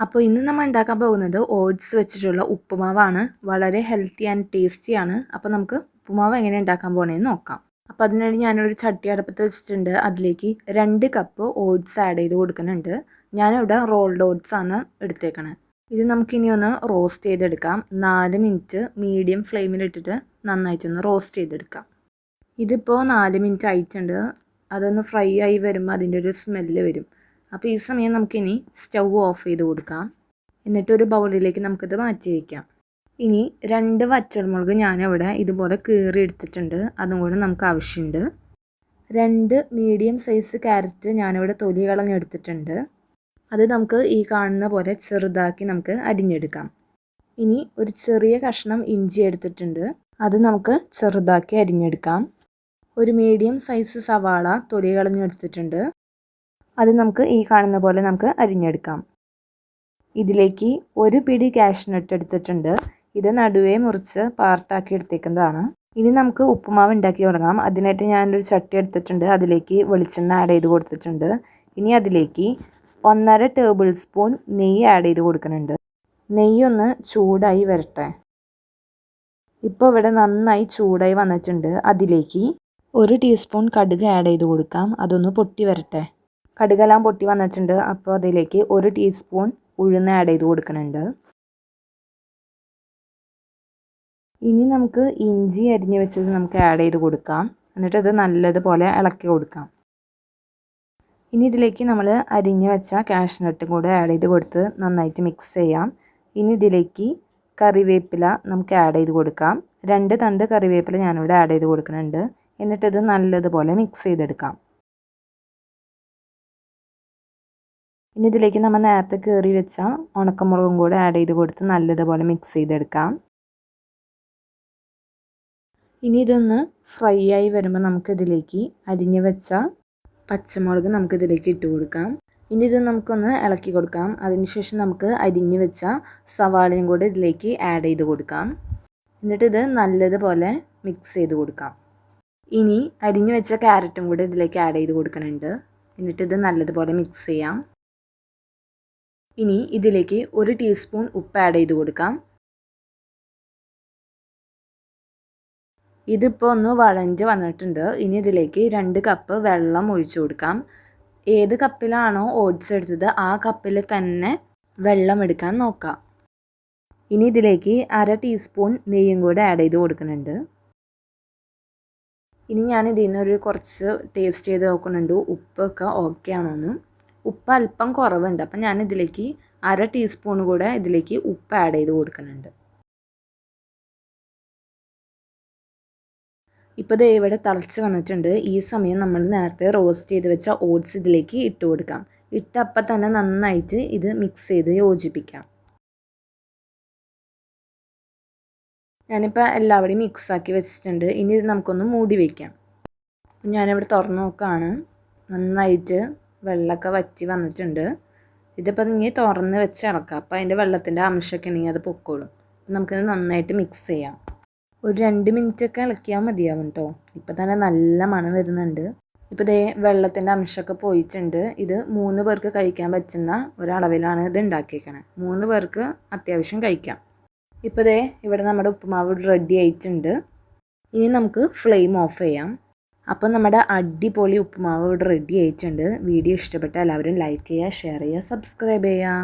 അപ്പോൾ ഇന്ന് നമ്മൾ ഉണ്ടാക്കാൻ പോകുന്നത് ഓട്സ് വെച്ചിട്ടുള്ള ഉപ്പുമാവാണ്. വളരെ ഹെൽത്തി ആൻഡ് ടേസ്റ്റിയാണ് അപ്പോൾ നമുക്ക് ഉപ്പുമാവ് എങ്ങനെ ഉണ്ടാക്കാൻ പോകണമെന്ന് നോക്കാം. അപ്പോൾ അതിനുവേണ്ടി ഞാനൊരു ചട്ടി അടുപ്പത്ത് വെച്ചിട്ടുണ്ട്. അതിലേക്ക് രണ്ട് കപ്പ് ഓട്സ് ആഡ് ചെയ്ത് കൊടുക്കുന്നുണ്ട്. ഞാനിവിടെ റോൾഡ് ഓട്സ് ആണ് എടുത്തേക്കണത് ഇത് നമുക്കിനി ഒന്ന് റോസ്റ്റ് ചെയ്തെടുക്കാം. നാല് മിനിറ്റ് മീഡിയം ഫ്ലെയിമിലിട്ടിട്ട് നന്നായിട്ടൊന്ന് റോസ്റ്റ് ചെയ്തെടുക്കാം. ഇതിപ്പോൾ നാല് മിനിറ്റ് ആയിട്ടുണ്ട്. അതൊന്ന് ഫ്രൈ ആയി വരുമ്പോൾ അതിന്റെ ഒരു സ്മെല്ല് വരും. അപ്പോൾ ഈ സമയം നമുക്കിനി സ്റ്റൗ ഓഫ് ചെയ്ത് കൊടുക്കാം. എന്നിട്ട് ഒരു ബൗളിലേക്ക് നമുക്കിത് മാറ്റി വയ്ക്കാം ഇനി രണ്ട് വറ്റൽമുളക് ഞാനിവിടെ ഇതുപോലെ കീറി എടുത്തിട്ടുണ്ട്. അതും കൂടെ നമുക്ക് ആവശ്യമുണ്ട്. രണ്ട് മീഡിയം സൈസ് ക്യാരറ്റ് ഞാനിവിടെ തൊലി കളഞ്ഞെടുത്തിട്ടുണ്ട് അത് നമുക്ക് ഈ കാണുന്ന പോലെ ചെറുതാക്കി നമുക്ക് അരിഞ്ഞെടുക്കാം. ഇനി ഒരു ചെറിയ കഷ്ണം ഇഞ്ചി എടുത്തിട്ടുണ്ട്. അത് നമുക്ക് ചെറുതാക്കി അരിഞ്ഞെടുക്കാം. ഒരു മീഡിയം സൈസ് സവാള തൊലി കളഞ്ഞെടുത്തിട്ടുണ്ട് അത് നമുക്ക് ഈ കാണുന്ന പോലെ നമുക്ക് അരിഞ്ഞെടുക്കാം. ഇതിലേക്ക് ഒരു പിടി കാഷ്നട്ട് എടുത്തിട്ടുണ്ട്. ഇത് നടുവേ മുറിച്ച് പാർട്ടാക്കി എടുത്തേക്കുന്നതാണ്. ഇനി നമുക്ക് ഉപ്പുമാവ് ഉണ്ടാക്കി തുടങ്ങാം. അതിനായിട്ട് ഞാനൊരു ചട്ടി എടുത്തിട്ടുണ്ട്. അതിലേക്ക് വെളിച്ചെണ്ണ ആഡ് ചെയ്ത് കൊടുത്തിട്ടുണ്ട്. ഇനി അതിലേക്ക് ഒന്നര ടേബിൾ സ്പൂൺ നെയ്യ് ആഡ് ചെയ്ത് കൊടുക്കുന്നുണ്ട്. നെയ്യൊന്ന് ചൂടായി വരട്ടെ. ഇപ്പോൾ ഇവിടെ നന്നായി ചൂടായി വന്നിട്ടുണ്ട്. അതിലേക്ക് ഒരു ടീസ്പൂൺ കടുക് ആഡ് ചെയ്ത് കൊടുക്കാം. അതൊന്ന് പൊട്ടി വരട്ടെ. കടുകെല്ലാം പൊട്ടി വന്നിട്ടുണ്ട്. അപ്പോൾ അതിലേക്ക് ഒരു ടീസ്പൂൺ ഉഴുന്ന് ആഡ് ചെയ്ത് കൊടുക്കുന്നുണ്ട്. ഇനി നമുക്ക് ഇഞ്ചി അരിഞ്ഞ് വെച്ചത് നമുക്ക് ആഡ് ചെയ്ത് കൊടുക്കാം. എന്നിട്ട് അത് നല്ലതുപോലെ ഇളക്കി കൊടുക്കാം. ഇനി ഇതിലേക്ക് നമ്മൾ അരിഞ്ഞ് വെച്ച കാഷ്നട്ടും കൂടെ ആഡ് ചെയ്ത് കൊടുത്ത് നന്നായിട്ട് മിക്സ് ചെയ്യാം. ഇനി ഇതിലേക്ക് കറിവേപ്പില നമുക്ക് ആഡ് ചെയ്ത് കൊടുക്കാം. രണ്ട് തണ്ട് കറിവേപ്പില ഞാനിവിടെ ആഡ് ചെയ്ത് കൊടുക്കുന്നുണ്ട്. എന്നിട്ടത് നല്ലതുപോലെ മിക്സ് ചെയ്തെടുക്കാം. ഇനി ഇതിലേക്ക് നമ്മൾ നേരത്തെ കയറി വെച്ച ഉണക്കമുളകും കൂടെ ആഡ് ചെയ്ത് കൊടുത്ത് നല്ലതുപോലെ മിക്സ് ചെയ്തെടുക്കാം. ഇനി ഇതൊന്ന് ഫ്രൈ ആയി വരുമ്പോൾ നമുക്കിതിലേക്ക് അരിഞ്ഞ് വെച്ച പച്ചമുളക് നമുക്കിതിലേക്ക് ഇട്ട് കൊടുക്കാം. ഇനി ഇത് നമുക്കൊന്ന് ഇളക്കി കൊടുക്കാം. അതിനുശേഷം നമുക്ക് അരിഞ്ഞ് വെച്ച സവാളയും കൂടെ ഇതിലേക്ക് ആഡ് ചെയ്ത് കൊടുക്കാം. എന്നിട്ട് ഇത് നല്ലതുപോലെ മിക്സ് ചെയ്ത് കൊടുക്കാം. ഇനി അരിഞ്ഞ് വെച്ച ക്യാരറ്റും കൂടെ ഇതിലേക്ക് ആഡ് ചെയ്ത് കൊടുക്കുന്നുണ്ട്. എന്നിട്ട് ഇത് നല്ലതുപോലെ മിക്സ് ചെയ്യാം. ഇനി ഇതിലേക്ക് ഒരു ടീസ്പൂൺ ഉപ്പ് ആഡ് ചെയ്ത് കൊടുക്കാം. ഇതിപ്പോൾ ഒന്ന് വളഞ്ച് വന്നിട്ടുണ്ട്. ഇനി ഇതിലേക്ക് രണ്ട് കപ്പ് വെള്ളം ഒഴിച്ചു കൊടുക്കാം. ഏത് കപ്പിലാണോ ഓട്സ് എടുത്തത് ആ കപ്പിൽ തന്നെ വെള്ളം എടുക്കാൻ നോക്കാം. ഇനി ഇതിലേക്ക് അര ടീസ്പൂൺ നെയ്യും കൂടെ ആഡ് ചെയ്ത് കൊടുക്കുന്നുണ്ട്. ഇനി ഞാൻ ഇതിൽ നിന്നൊരു കുറച്ച് ടേസ്റ്റ് ചെയ്ത് നോക്കുന്നുണ്ട്. ഉപ്പൊക്കെ ഓക്കെ ആണോന്ന്. ഉപ്പ് അല്പം കുറവുണ്ട്. അപ്പം ഞാൻ ഇതിലേക്ക് അര ടീസ്പൂൺ കൂടെ ഇതിലേക്ക് ഉപ്പ് ആഡ് ചെയ്ത് കൊടുക്കുന്നുണ്ട്. ഇപ്പോൾ ദേ ഇവിടെ തിളച്ച് വന്നിട്ടുണ്ട്. ഈ സമയം നമ്മൾ നേരത്തെ റോസ്റ്റ് ചെയ്ത് വെച്ച ഓട്സ് ഇതിലേക്ക് ഇട്ട് കൊടുക്കാം. ഇട്ട് അപ്പം തന്നെ നന്നായിട്ട് ഇത് മിക്സ് ചെയ്ത് യോജിപ്പിക്കാം. ഞാനിപ്പോൾ എല്ലാവരുടെയും മിക്സാക്കി വെച്ചിട്ടുണ്ട്. ഇനി ഇത് നമുക്കൊന്ന് മൂടി വയ്ക്കാം ഞാനിവിടെ തുറന്ന് നോക്കുകയാണ് നന്നായിട്ട് വെള്ളമൊക്കെ വറ്റി വന്നിട്ടുണ്ട്. ഇതിപ്പോൾ ഇങ്ങനെ തുറന്ന് വെച്ച് ഇളക്കുക അപ്പോൾ അതിന്റെ വെള്ളത്തിന്റെ അംശമൊക്കെ ഉണ്ടെങ്കിൽ അത് പൊക്കോളും. നമുക്കിത് നന്നായിട്ട് മിക്സ് ചെയ്യാം. ഒരു രണ്ട് മിനിറ്റൊക്കെ ഇളക്കിയാൽ മതിയാവും കേട്ടോ ഇപ്പോൾ തന്നെ നല്ല മണം വരുന്നുണ്ട്. ഇപ്പോൾ ഇതേ വെള്ളത്തിന്റെ അംശമൊക്കെ പോയിട്ടുണ്ട്. ഇത് മൂന്ന് പേർക്ക് കഴിക്കാൻ പറ്റുന്ന ഒരളവിലാണ് ഇത് ഉണ്ടാക്കിയേക്കണത് മൂന്ന് പേർക്ക് അത്യാവശ്യം കഴിക്കാം. ഇപ്പോൾ ഇതേ ഇവിടെ നമ്മുടെ ഉപ്പുമാവ് റെഡി ആയിട്ടുണ്ട്. ഇനി നമുക്ക് ഫ്ലെയിം ഓഫ് ചെയ്യാം. അപ്പോൾ നമ്മുടെ അടിപൊളി ഉപ്പുമാവ് ഇവിടെ റെഡി ആയിട്ടുണ്ട്. വീഡിയോ ഇഷ്ടപ്പെട്ടാൽ എല്ലാവരും ലൈക്ക് ചെയ്യുക ഷെയർ ചെയ്യുക സബ്സ്ക്രൈബ് ചെയ്യുക.